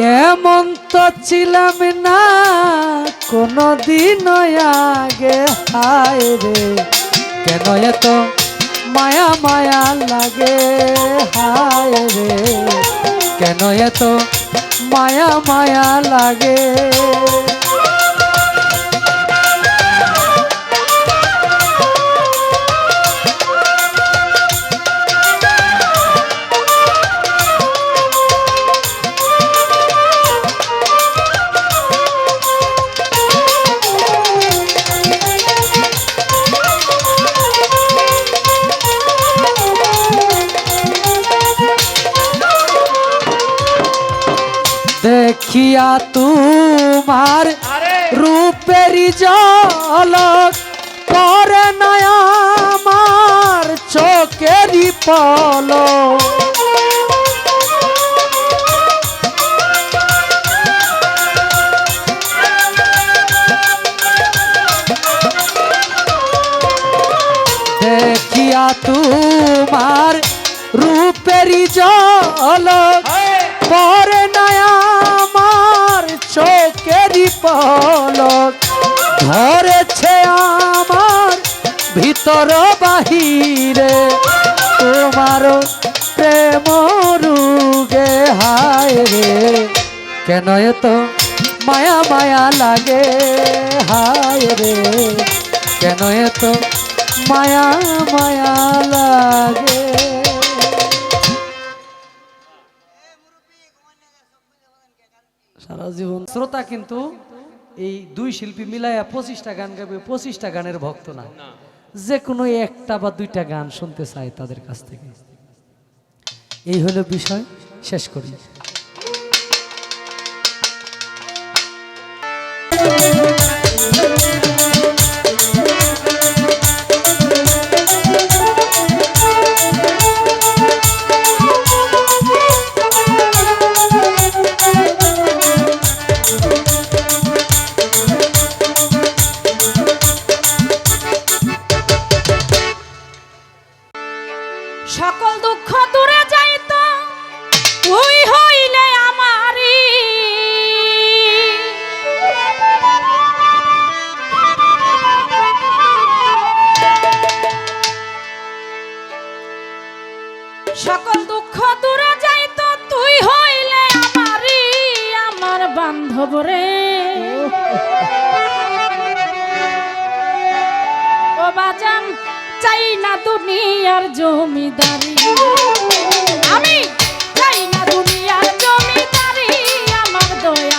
এমন তো ছিলাম না কোনো দিন আগে, হায় রে। কেন এত মায়া মায়া লাগে, হায় রে। কেন এত মায়া মায়া লাগে? দেখিয়া তোমার রূপেরই জলক নয় আমার চোখেরই পলক। দেখিয়া তোমার রূপেরই জলক পলক ধরেছে আমার ভিতর বাহিরে, তোমার প্রেম রুগে, হায় রে। কেন এত মায়া মায়া লাগে, হায় রে? কেন এত মায়া মায়া লাগে? সারা জীবন শ্রোতা কিন্তু এই দুই শিল্পী মিলাইয়া পঁচিশটা গান গাবে পঁচিশটা গানের ভক্ত না। যে কোনো একটা বা দুইটা গান শুনতে চায় তাদের কাছ থেকে। এই হলো বিষয় শেষ করি। সকল দুঃখ দূরে যাইত তুই হইলে আমারি আমার বান্ধব রে। ও বাজান, চাই না দুনিয়ার জমিদারি। আমি চাই না দুনিয়ার জমিদারি, আমার দয়ালো